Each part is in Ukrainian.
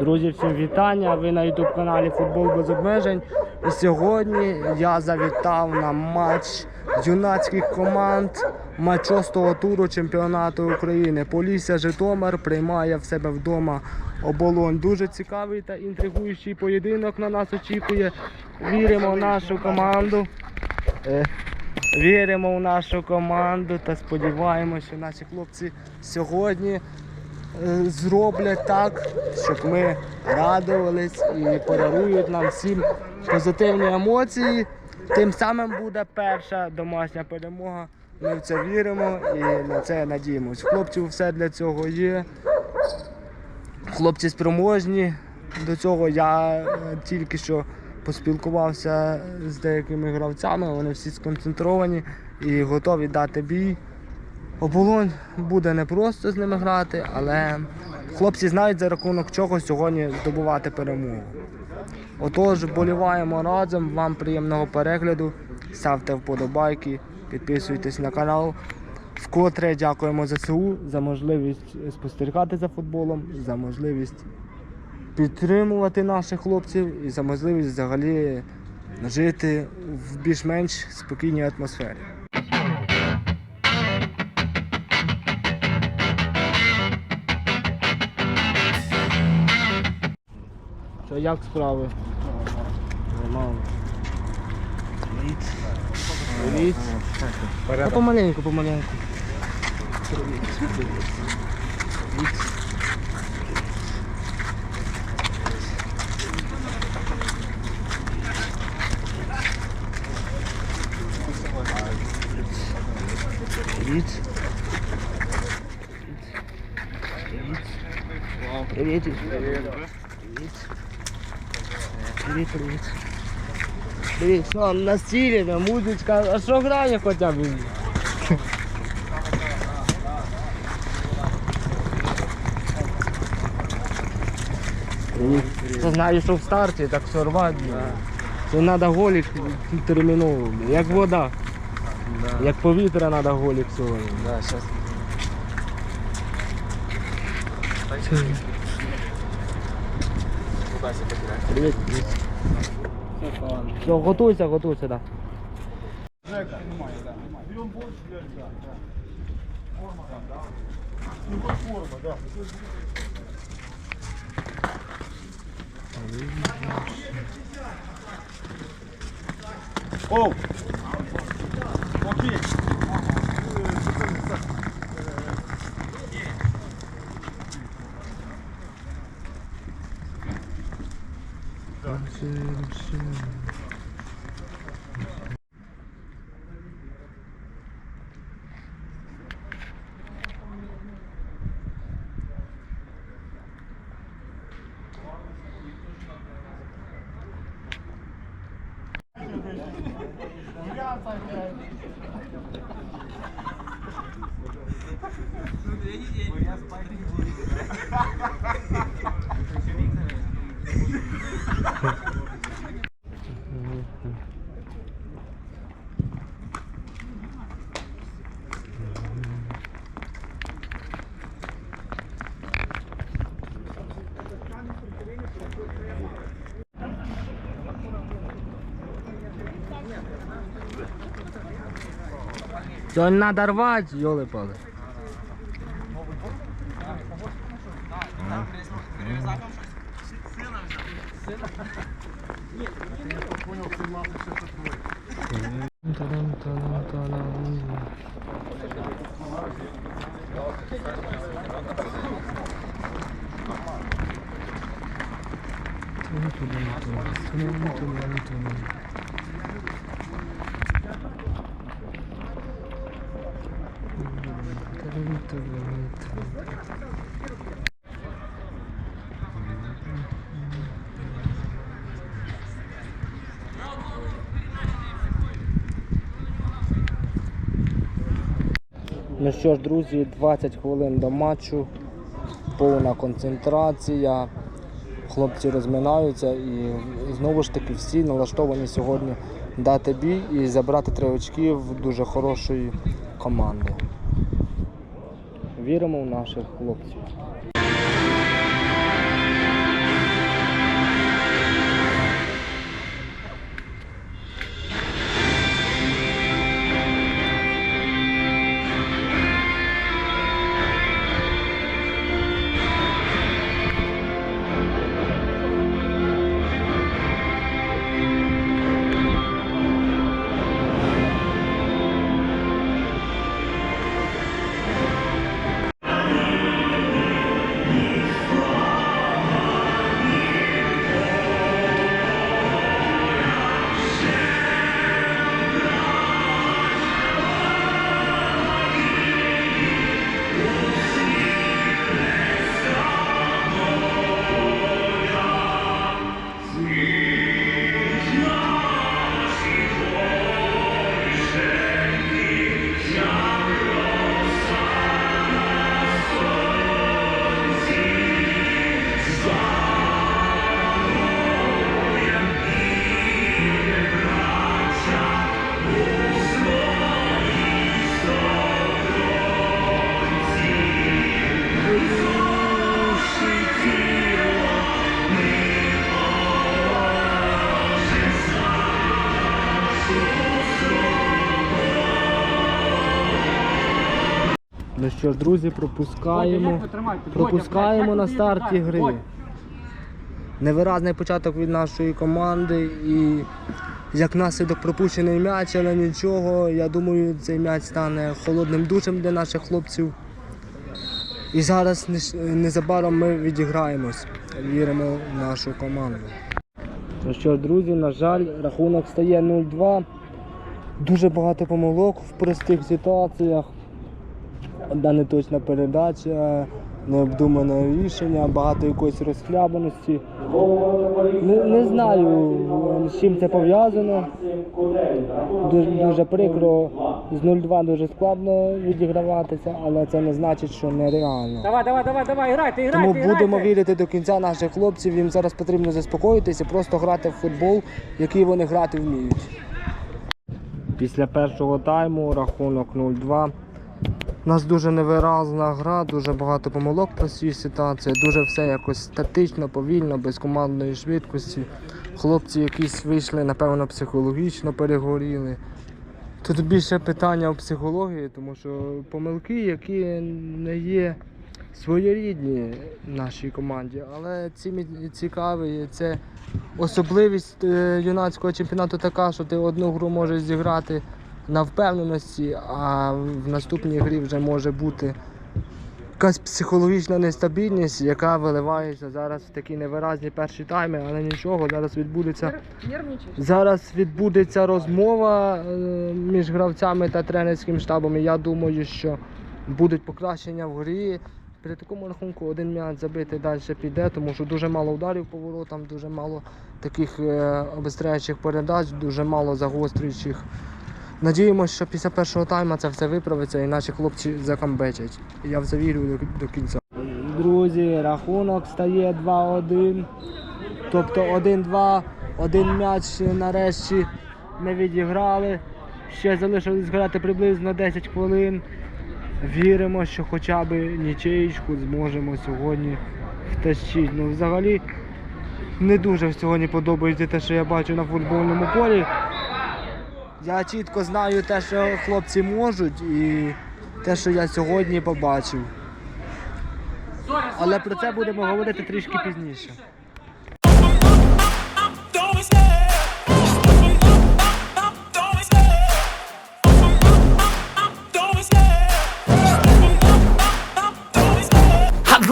Друзі, всім вітання! Ви на youtube каналі Футбол без обмежень. І сьогодні я завітав на матч юнацьких команд матч шостого туру чемпіонату України. Полісся Житомир приймає в себе вдома оболонь. Дуже цікавий та інтригуючий поєдинок на нас очікує. Віримо в нашу команду. Е, Віримо в нашу команду та сподіваємося, що наші хлопці сьогодні зроблять так, щоб ми радувались і подарують нам всім позитивні емоції. Тим самим буде перша домашня перемога. Ми в це віримо і на це надіємось. Хлопців все для цього є. Хлопці спроможні. До цього я е, тільки що поспілкувався з деякими гравцями, вони всі сконцентровані і готові дати бій. Оболонь буде непросто з ними грати, але хлопці знають за рахунок чого сьогодні здобувати перемогу. Отож, боліваємо разом, вам приємного перегляду, ставте вподобайки, підписуйтесь на канал. Вкотре дякуємо ЗСУ за можливість спостерігати за футболом, за можливість підтримувати наших хлопців і за можливість взагалі жити в більш-менш спокійній атмосфері. Як справи? Нормально. Привіт. Привіт. Та помаленьку, помаленьку. Привіт. Привіт. Привіт. Привіт. Привіт, привіт. Привіт, що на стілі, на музичка, а що грає хоча б? Це знаю, що в старті, так що рвати. Це треба голік терміново, як вода. Як повітря треба голік сьогодні. Да, сейчас. Привіт, привіт. Все, готуйся, готуйся, так. Оу! Окей. Сьогодні треба рвати, йоли пали. Ну що ж, друзі, 20 хвилин до матчу, повна концентрація. Хлопці розминаються і знову ж таки всі налаштовані сьогодні дати бій і забрати три очки в дуже хорошої команди. Віримо в наших хлопців. Ну що ж, друзі, пропускаємо, пропускаємо на старті гри. Невиразний початок від нашої команди і як наслідок пропущений м'яч, але нічого. Я думаю, цей м'яч стане холодним душем для наших хлопців. І зараз незабаром ми відіграємось. Віримо в нашу команду. Ну що ж, друзі, на жаль, рахунок стає 0-2. Дуже багато помилок в простих ситуаціях. Одна неточна передача, необдумане рішення, багато якоїсь розхлябаності. Не, не знаю, з чим це пов'язано. Дуже, дуже прикро. З 0-2 дуже складно відіграватися, але це не значить, що нереально. Давай, давай, давай, давай, грайте, грайте, Тому грайте. будемо вірити до кінця наших хлопців. Їм зараз потрібно заспокоїтися, просто грати в футбол, який вони грати вміють. Після першого тайму рахунок 0-2. У нас дуже невиразна гра, дуже багато помилок в простій ситуації, дуже все якось статично, повільно, без командної швидкості. Хлопці якісь вийшли, напевно, психологічно перегоріли. Тут більше питання в психології, тому що помилки, які не є своєрідні нашій команді, але ці цікаві. Це особливість е, юнацького чемпіонату така, що ти одну гру можеш зіграти на впевненості, а в наступній грі вже може бути якась психологічна нестабільність, яка виливається зараз в такі невиразні перші тайми, але нічого, зараз відбудеться. Зараз відбудеться розмова е, між гравцями та тренерським штабом. І я думаю, що будуть покращення в грі. При такому рахунку один м'яч забити далі піде, тому що дуже мало ударів по воротам, дуже мало таких е, обстріляючих передач, дуже мало загострюючих. Надіємося, що після першого тайму це все виправиться і наші хлопці закамбечать. Я в вірю до, до кінця. Друзі, рахунок стає 2-1. Тобто 1-2, один м'яч нарешті ми відіграли. Ще залишилось грати приблизно 10 хвилин. Віримо, що хоча б нічиєчку зможемо сьогодні втащити. Ну, взагалі не дуже сьогодні подобається те, що я бачу на футбольному полі. Я чітко знаю те, що хлопці можуть, і те, що я сьогодні побачив. Але про це будемо говорити трішки пізніше.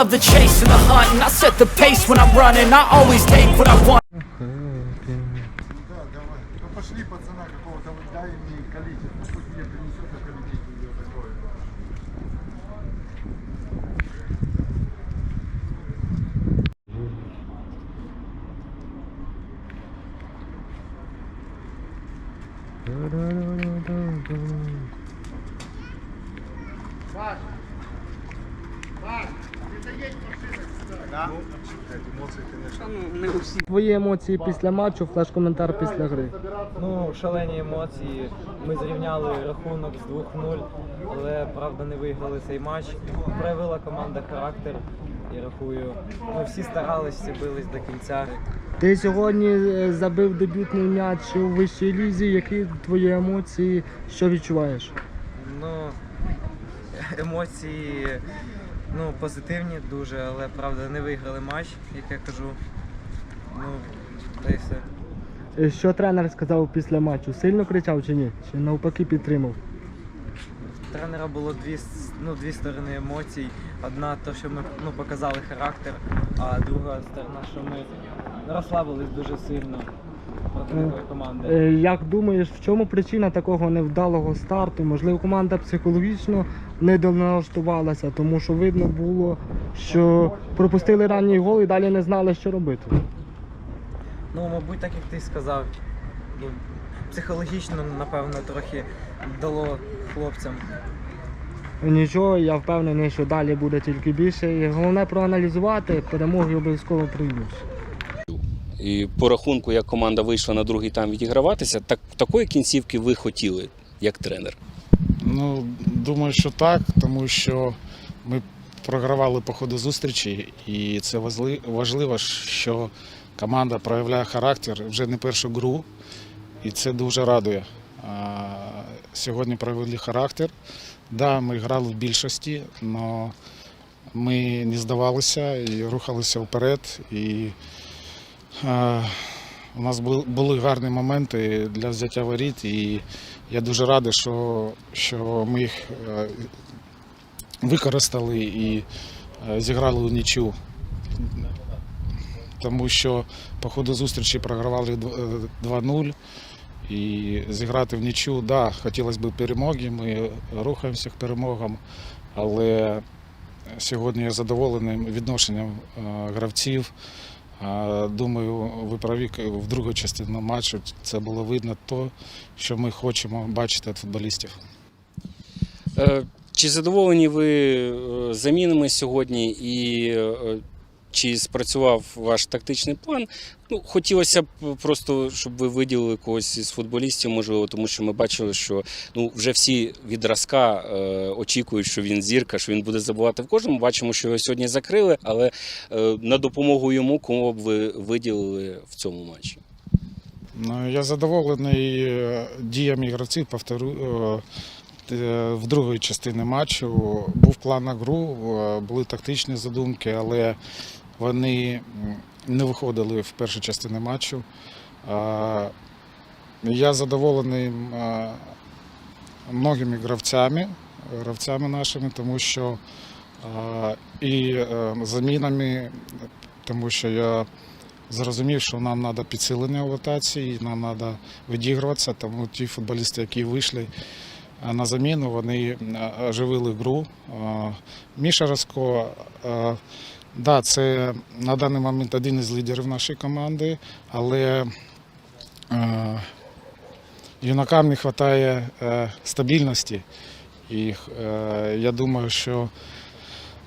Love the chase and the hunt, and I set the pace when I'm running. I always take what I want. слагаемые количества. Пусть мне принесет, а количество ее такое. Паша! Твої емоції після матчу, флеш-коментар після гри. Ну, шалені емоції. Ми зрівняли рахунок з 2-0, але правда не виграли цей матч. Проявила команда характер і рахую. Ми всі старались, всі бились до кінця. Ти сьогодні е, забив дебютний м'яч у вищій лізі. Які твої емоції? Що відчуваєш? Ну, емоції ну, позитивні дуже, але правда не виграли матч, як я кажу. Ну, та й все. Е, Що тренер сказав після матчу? Сильно кричав чи ні? Чи навпаки підтримав? Тренера було дві, ну, дві сторони емоцій. Одна то, що ми ну, показали характер, а друга сторона, що ми розслабились дуже сильно проти такої команди. Е, Як думаєш, в чому причина такого невдалого старту? Можливо, команда психологічно не доналаштувалася, тому що видно було, що пропустили ранній гол і далі не знали, що робити. Ну, мабуть, так як ти сказав, ну, психологічно, напевно, трохи дало хлопцям. Нічого, я впевнений, що далі буде тільки більше. І головне проаналізувати, перемоги обов'язково прийдуть. І по рахунку, як команда вийшла на другий тайм відіграватися, так такої кінцівки ви хотіли як тренер. Ну, думаю, що так, тому що ми програвали по ходу зустрічі, і це важливо, що команда проявляє характер вже не першу гру, і це дуже радує. сьогодні проявили характер. Да, ми грали в більшості, але ми не здавалися і рухалися вперед. І у нас були гарні моменти для взяття воріт, і я дуже радий, що, що ми їх е, використали і е, зіграли у нічю. Тому що по ходу зустрічі програвали е, 2-0. І зіграти в нічю, да, хотілося б перемоги, ми рухаємося к перемогам, але сьогодні я задоволений відношенням е, гравців. Думаю, ви праві в другій частині матчу це було видно то, що ми хочемо бачити від футболістів. Е, Чи задоволені ви е, замінами сьогодні і е, чи спрацював ваш тактичний план? Ну, хотілося б просто, щоб ви виділили когось із футболістів, можливо, тому що ми бачили, що ну, вже всі від Разка е, очікують, що він зірка, що він буде забувати в кожному. Бачимо, що його сьогодні закрили, але е, на допомогу йому кого б ви виділили в цьому матчі? Ну, я задоволений е, діями гравців. Повторю, е, е, в другій частині матчу був план на гру, були тактичні задумки, але вони не виходили в першій частині матчу. Я задоволений многими гравцями, гравцями нашими, тому що і е, замінами, тому що я зрозумів, що нам треба підсилення в ротації, нам треба відігруватися, тому ті футболісти, які вийшли на заміну, вони оживили гру. Міша Раско, да, це на даний момент один із лідерів нашої команди, але е, юнакам не вистачає е, стабільності. І е, я думаю, що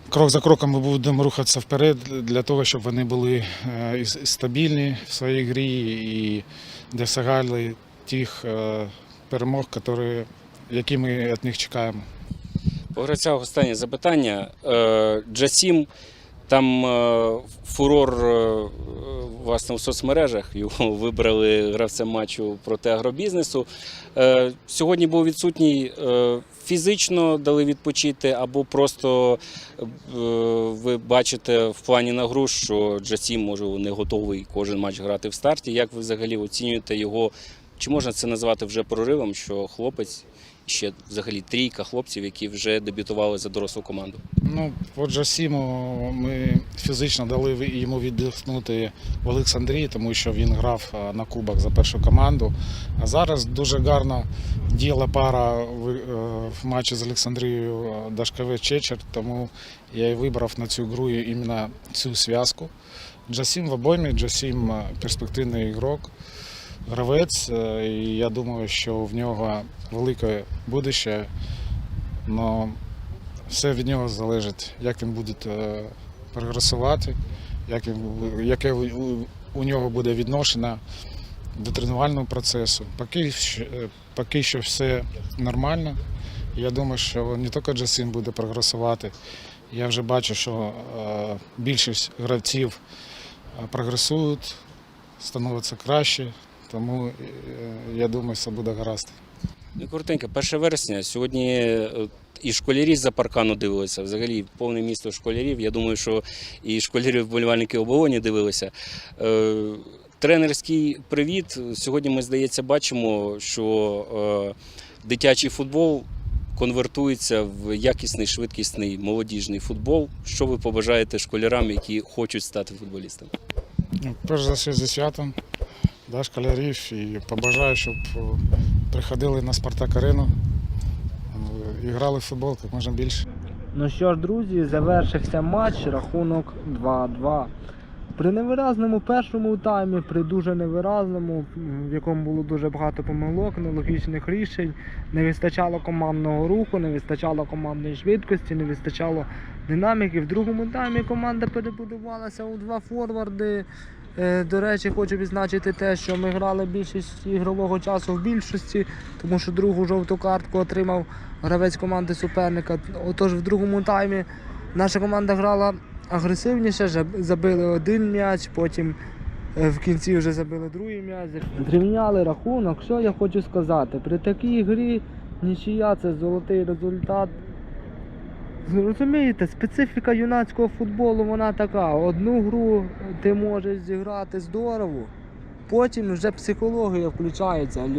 крок за кроком ми будемо рухатися вперед для того, щоб вони були е, стабільні в своїй грі і досягали тих е, перемог, які, які ми від них чекаємо. По останнє запитання. Е, Джасім, там е, фурор е, власне в соцмережах. Його вибрали гравцем матчу проти агробізнесу. Е, Сьогодні був відсутній фізично дали відпочити, або просто ви бачите в плані на гру, що Джасім може не готовий кожен матч грати в старті. Як ви взагалі оцінюєте його? Чи можна це назвати вже проривом, що хлопець ще взагалі трійка хлопців, які вже дебютували за дорослу команду? Ну, по Джасіму ми фізично дали йому віддихнути в Олександрії, тому що він грав е, на кубок за першу команду. А зараз дуже гарно діяла пара в, е, в матчі з Олександрією е, Дашковець Чечер, тому я і вибрав на цю гру іменно цю зв'язку. Джасім в обоймі, Джасім перспективний ігрок, гравець, е, і я думаю, що в нього велике будуще. Но все від нього залежить, як він буде е, прогресувати, як він, яке у, нього буде відношення до тренувального процесу. Поки, е, поки що все нормально. Я думаю, що не тільки Джасин буде прогресувати. Я вже бачу, що більшість гравців прогресують, становиться краще, тому е, я думаю, все буде гаразд. Ну, коротенько, 1 вересня. Сьогодні е, і школярі з-за паркану дивилися. Взагалі повне місто школярів. Я думаю, що і школярі вболівальники оболоні дивилися. Е, Тренерський привіт. Сьогодні ми, здається, бачимо, що дитячий футбол конвертується в якісний, швидкісний молодіжний футбол. Що ви побажаєте школярам, які хочуть стати футболістами? Ну, Перш за все зі святом, да, школярів і побажаю, щоб е, приходили на Спартак Арену е, і грали в футбол як можна більше. Ну що ж, друзі, завершився матч, рахунок 2-2. При невиразному першому таймі, при дуже невиразному, в якому було дуже багато помилок, нелогічних рішень, не вистачало командного руху, не вистачало командної швидкості, не вистачало динаміки. В другому таймі команда перебудувалася у два форварди. Е, До речі, хочу відзначити те, що ми грали більшість ігрового часу в більшості, тому що другу жовту картку отримав гравець команди суперника. Отож, в другому таймі наша команда грала агресивніше, забили один м'яч, потім Е, В кінці вже забили другий м'яч. Зрівняли рахунок. Що я хочу сказати? При такій грі нічия це золотий результат. Розумієте, специфіка юнацького футболу вона така. Одну гру ти можеш зіграти здорово, потім вже психологія включається.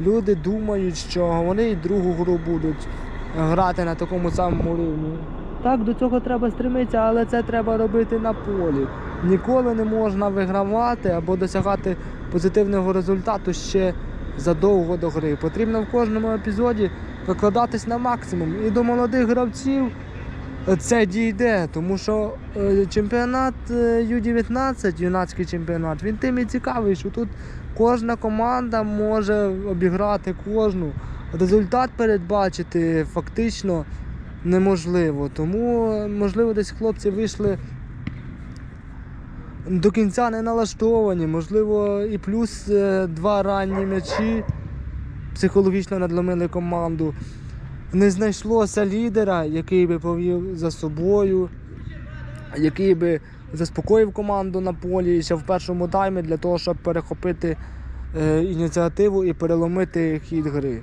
Люди думають, що вони і другу гру будуть грати на такому самому рівні. Так, до цього треба стремитися, але це треба робити на полі. Ніколи не можна вигравати або досягати позитивного результату ще задовго до гри. Потрібно в кожному епізоді викладатись на максимум. І до молодих гравців це дійде, тому що е, чемпіонат е, Ю-19, юнацький чемпіонат, він тим і цікавий, що тут кожна команда може обіграти кожну. Результат передбачити фактично неможливо. Тому, е, можливо, десь хлопці вийшли до кінця не налаштовані. Можливо, і плюс два ранні м'ячі психологічно надломили команду. Не знайшлося лідера, який би повів за собою, який би заспокоїв команду на полі ще в першому таймі для того, щоб перехопити е, ініціативу і переломити хід гри.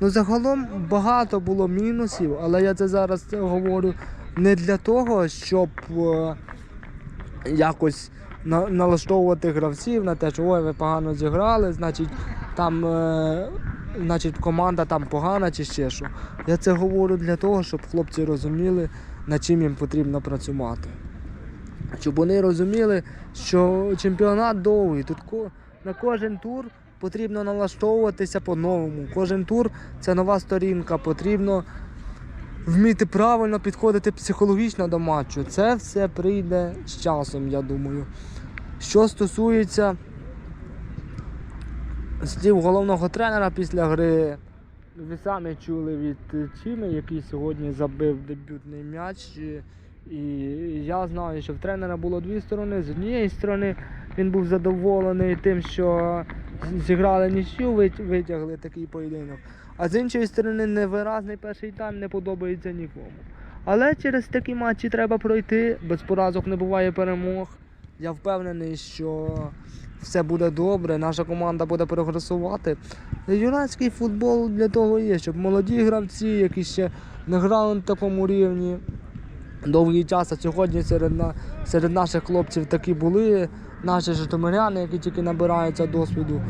Ну, загалом багато було мінусів, але я це зараз говорю не для того, щоб е, якось налаштовувати гравців на те, що ой, ви погано зіграли, значить там е, значить команда там погана чи ще що. Я це говорю для того, щоб хлопці розуміли, над чим їм потрібно працювати. Щоб вони розуміли, що чемпіонат довгий. Тут на кожен тур потрібно налаштовуватися по-новому. Кожен тур це нова сторінка, потрібно вміти правильно підходити психологічно до матчу. Це все прийде з часом, я думаю. Що стосується слів головного тренера після гри, ви самі чули від Чіми, який сьогодні забив дебютний м'яч. І я знаю, що в тренера було дві сторони. З однієї сторони він був задоволений тим, що зіграли нічю, витягли такий поєдинок. А з іншої сторони, невиразний перший тайм не подобається нікому. Але через такі матчі треба пройти. Без поразок не буває перемог. Я впевнений, що все буде добре, наша команда буде прогресувати. Юнацький футбол для того є, щоб молоді гравці, які ще не грали на такому рівні, довгий час, а сьогодні серед, на, серед наших хлопців такі були, наші житомиряни, які тільки набираються досвіду.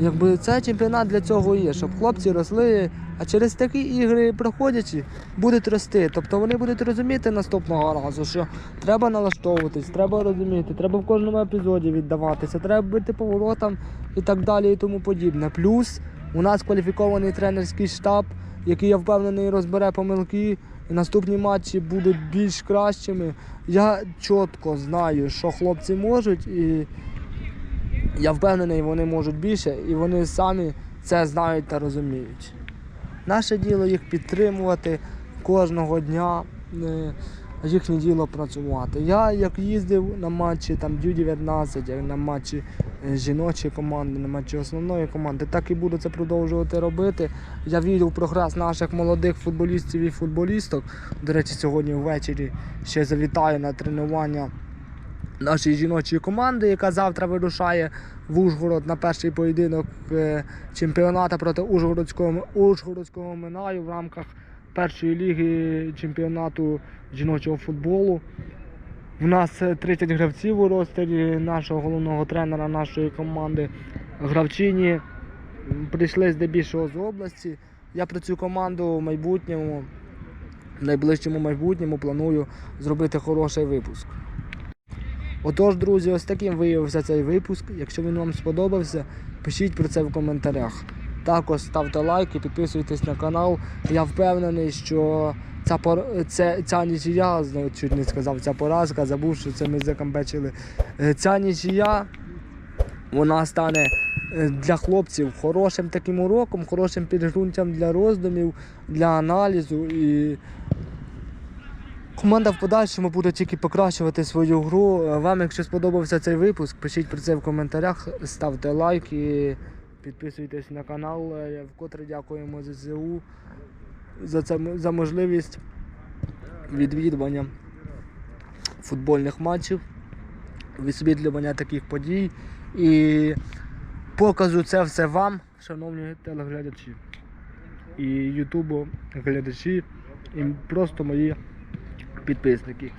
Якби це чемпіонат для цього є, щоб хлопці росли, а через такі ігри проходячи, будуть рости. Тобто вони будуть розуміти наступного разу, що треба налаштовуватись, треба розуміти, треба в кожному епізоді віддаватися, треба бити поворотам і так далі і тому подібне. Плюс у нас кваліфікований тренерський штаб, який я впевнений розбере помилки. І наступні матчі будуть більш кращими. Я чітко знаю, що хлопці можуть, і я впевнений, вони можуть більше, і вони самі це знають та розуміють. Наше діло їх підтримувати кожного дня, е, їхнє діло працювати. Я як їздив на матчі там Дю-19, як на матчі е, жіночої команди, на матчі основної команди, так і буду це продовжувати робити. Я вірю в прогрес наших молодих футболістів і футболісток. До речі, сьогодні ввечері ще завітаю на тренування нашої жіночої команди, яка завтра вирушає в Ужгород на перший поєдинок е, чемпіонату проти Ужгородського, Ужгородського Минаю в рамках першої ліги чемпіонату жіночого футболу. У нас е, 30 гравців у ростері нашого головного тренера нашої команди. Гравчині прийшли здебільшого з області. Я про цю команду в майбутньому, в найближчому майбутньому планую зробити хороший випуск. Отож, друзі, ось таким виявився цей випуск. Якщо він вам сподобався, пишіть про це в коментарях. Також ставте лайк і підписуйтесь на канал. Я впевнений, що ця, пор... це, ця нічия, чуть не сказав, ця поразка, забув, що це ми закамбечили. Е, Ця нічия вона стане е, для хлопців хорошим таким уроком, хорошим підґрунтям для роздумів, для аналізу. І Команда в подальшому буде тільки покращувати свою гру. Е, Вам, якщо сподобався цей випуск, пишіть про це в коментарях, ставте лайк і підписуйтесь на канал. Е, Вкотре дякуємо ЗСУ за, це, за можливість відвідування футбольних матчів. висвітлювання таких подій і показу це все вам, шановні телеглядачі. І Ютубу глядачі, і просто мої підписники.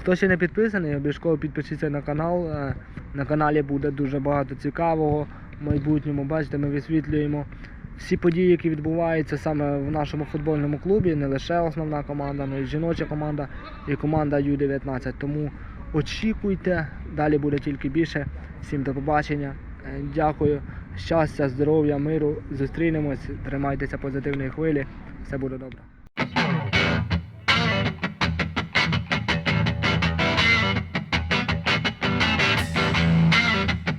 Хто ще не підписаний, обов'язково підпишіться на канал. Е, На каналі буде дуже багато цікавого в майбутньому. Бачите, ми висвітлюємо всі події, які відбуваються саме в нашому футбольному клубі, не лише основна команда, але й жіноча команда і команда Ю-19. Тому очікуйте, далі буде тільки більше. Всім до побачення. Е, Дякую. Щастя, здоров'я, миру. Зустрінемось. Тримайтеся позитивної хвилі. Все буде добре.